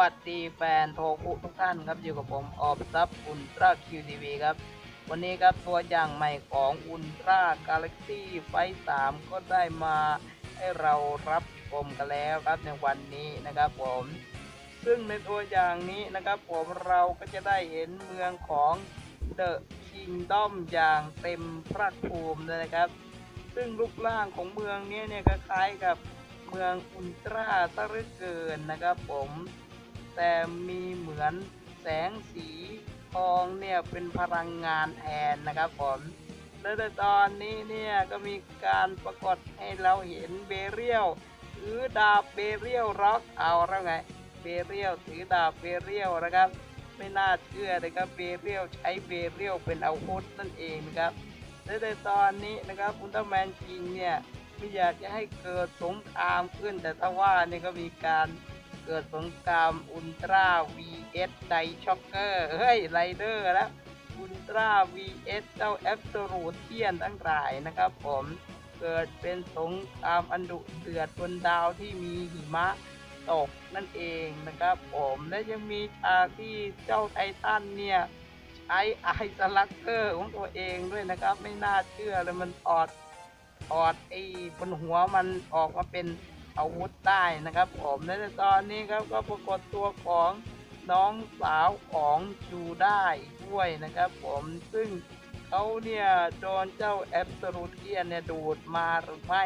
วัสดีแฟนโทคุทุกท่านครับอยู่กับผมออบซับอุลตร้าคิวทีวีครับ วันนี้ครับตัวอย่างใหม่ของอุลตร้ากาแล็กซี่ไฟสามก็ได้มาให้เรารับชมกันแล้วครับในวันนี้นะครับผม ซึ่งในตัวอย่างนี้นะครับผมเราก็จะได้เห็นเมืองของเดอะคิงดอมอย่างเต็มพระภูมิเลยนะครับ ซึ่งรูปร่างของเมืองนี้เนี่ยคล้ายกับเมืองอุลตร้าซะเหลือเกินนะครับผม แต่มีเหมือนแสงสีทองเนี่ยเป็นพลังงานแทนนะครับผมและในตอนนี้เนี่ยก็มีการปรากฏให้เราเห็นเบเรียลถือดาบเบเรียลร็อกเอาแล้วไงเบเรียลถือดาบเบเรียลนะครับ ไม่น่าเชื่อเลยครับเบเรียลใช้เบเรียลเป็นอาวุธนั่นเองนะครับและในตอนนี้นะครับอุลตร้าแมนจริงเนี่ยไม่อยากจะให้เกิดสงครามขึ้นแต่ถ้าว่าเนี่ยก็มีการ กิดสงครามอุลตร้า vs ไดช็อกเกอร์เฮ้ยไรเดอร์แล้วอุลตร้า vs เจ้าแอ s โ l u t เทียนทั้งหลายนะครับผมเกิดเป็นสงครามอันดุเดือดบนดาวที่มีหิมะตกนั่นเองนะครับผมและยังมีฉากที่เจ้าไททันเนี่ยใช้ไอสลักเกอร์ของตัวเองด้วยนะครับ ไม่น่าเชื่อเลยมันถอดถอดไอ้บนหัวมันออกมาเป็น อาวุธได้นะครับ ผมและในตอนนี้ครับก็ปรากฏตัวของน้องสาวของจูได้ด้วยนะครับ ผมซึ่งเขาเนี่ยโดนเจ้าแอบสูเทียนเนี่ยดูดมาหรือไม่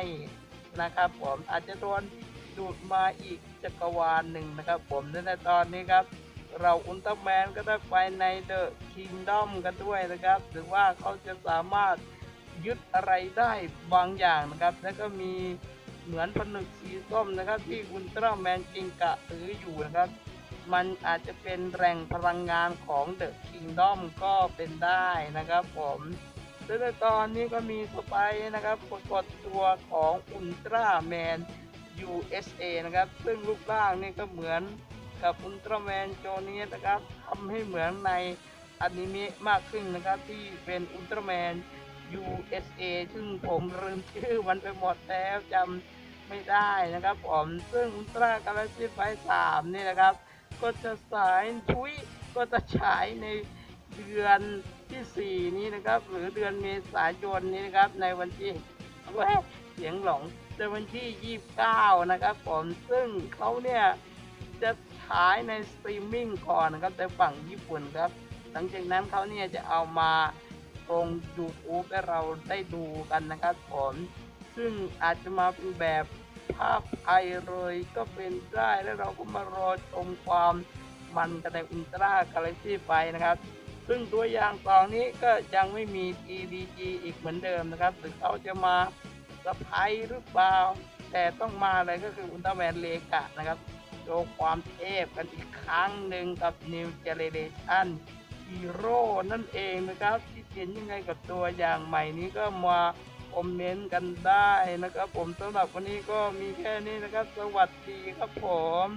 นะครับ ผมอาจจะโดนดูดมาอีกจักรวาลหนึ่งนะครับ ผมและในตอนนี้ครับ เราอุลตร้าแมนก็ได้ไปในเดอะคิงดอมกันด้วยนะครับหรือว่าเขาจะสามารถยึดอะไรได้บางอย่างนะครับ แล้วก็มี เหมือนผนึกสีส้มนะครับ ที่อุลตร้าแมนจิงกะถืออยู่นะครับ มันอาจจะเป็นแรงพลังงานของเดอะคิงดอมก็เป็นได้นะครับผมและในตอนนี้ก็มีสไปนะครับปรากฏตัวของอุลตร้าแมน USA นะครับ ซึ่งรูปร่างนี่ก็เหมือนกับอุลตร้าแมนโจนี้นะครับทำให้เหมือนในอนิเมะมากขึ้นนะครับ ที่เป็นอุลตร้าแมน USA ซึ่งผมลืมชื่อมันไปหมดแล้วจำ ไม่ได้นะครับผมซึ่งอุลตร้ากาแล็กซี่ไฟสามนี่นะครับ ก็จะสายชุยก็จะฉายในเดือนที่ 4 นี้นะครับ หรือเดือนเมษายนนี้นะครับ ในวันที่เว้ยเสียงหลงในวันที่ 29 นะครับผมซึ่งเขาเนี่ยจะฉายในสตรีมมิ่งก่อนนะครับแต่ฝั่งญี่ปุ่นครับ หลังจากนั้นเขาเนี่ยจะเอามาลง YouTube ให้เราได้ดูกันนะครับผม ซึ่งอาจจะมาเป็นแบบภาพไทยเลยก็เป็นได้แล้วเราก็มารอชมความมันกันในอุลตร้ากาแล็กซี่ไฟนะครับ ซึ่งตัวอย่างตอนนี้ก็ยังไม่มี TDG อีกเหมือนเดิมนะครับหรือเขาจะมาสะพายหรือเปล่า แต่ต้องมาเลยก็คืออุลตร้าแมนเลกะนะครับโชว์ความเทพกันอีกครั้งหนึ่งกับ New Generation Hero นั่นเองนะครับ ที่เห็นยังไงกับตัวอย่างใหม่นี้ก็มา คอมเมนต์กันได้นะครับ ผมสำหรับวันนี้ก็มีแค่นี้นะครับ สวัสดีครับผม